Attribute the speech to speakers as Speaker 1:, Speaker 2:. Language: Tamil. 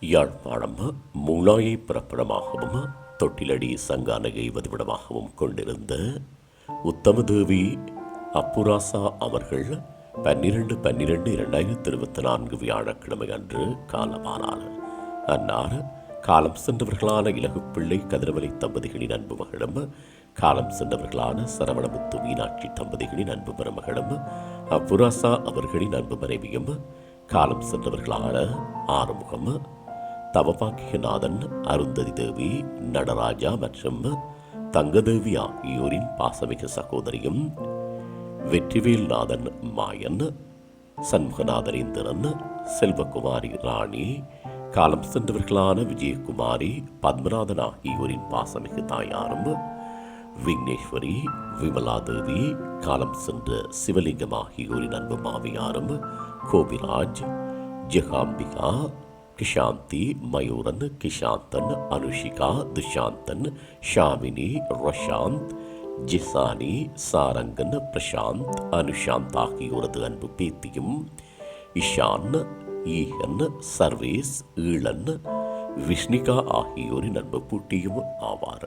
Speaker 1: யாழ்ப்பாணம் மூலாயை பிறப்பிடமாகவும் தொட்டிலடி சங்கானகை வதிவிடமாகவும் கொண்டிருந்த உத்தமதேவி அப்புராசா அவர்கள் பன்னிரண்டு பன்னிரண்டு இரண்டாயிரத்தி இருபத்தி நான்கு வியாழக்கிழமை அன்று காலமானார். அன்னார் காலம் சென்றவர்களான இலகுப்பிள்ளை கதிரவலை தம்பதிகளின் அன்பு மகளும் காலம் சென்றவர்களான சரவணமுத்து மீனாட்சி தம்பதிகளின் அன்பு மருமகளும் அப்புராசா அவர்களின் அன்பு மனைவியும் காலம் சென்றவர்களான ஆறுமுகம் தவபாக்கியநாதன் அருந்ததி தேவி நடராஜா மற்றும் தங்கதேவி ஆகியோரின் பாசமிகு சகோதரியும் வெற்றிவேல்நாதன் மாயன் சண்முகநாதன் இந்திரன் செல்வகுமாரி ராணி காலம் சென்றவர்களான விஜயகுமாரி பத்மநாதன் ஆகியோரின் பாசமிகு தாயாரும் விக்னேஸ்வரி விமலாதேவி காலம் சென்ற சிவலிங்கம் ஆகியோரின் அன்பு மாமியாரும் கோபிராஜ் ஜெகாம்பிகா கிஷாந்தி மயூரன் கிஷாந்தன் அனுஷிகா துஷாந்தன் ஷாமினி ரஷாந்த் ஜிசானி சாரங்கன் பிரசாந்த் அனுஷாந்த் ஆகியோரது அன்பு பேத்தியும் இஷான் ஈகன் சர்வேஸ் ஈழன் விஷ்ணிகா ஆகியோரின் அன்பு பூட்டியும் ஆவார்.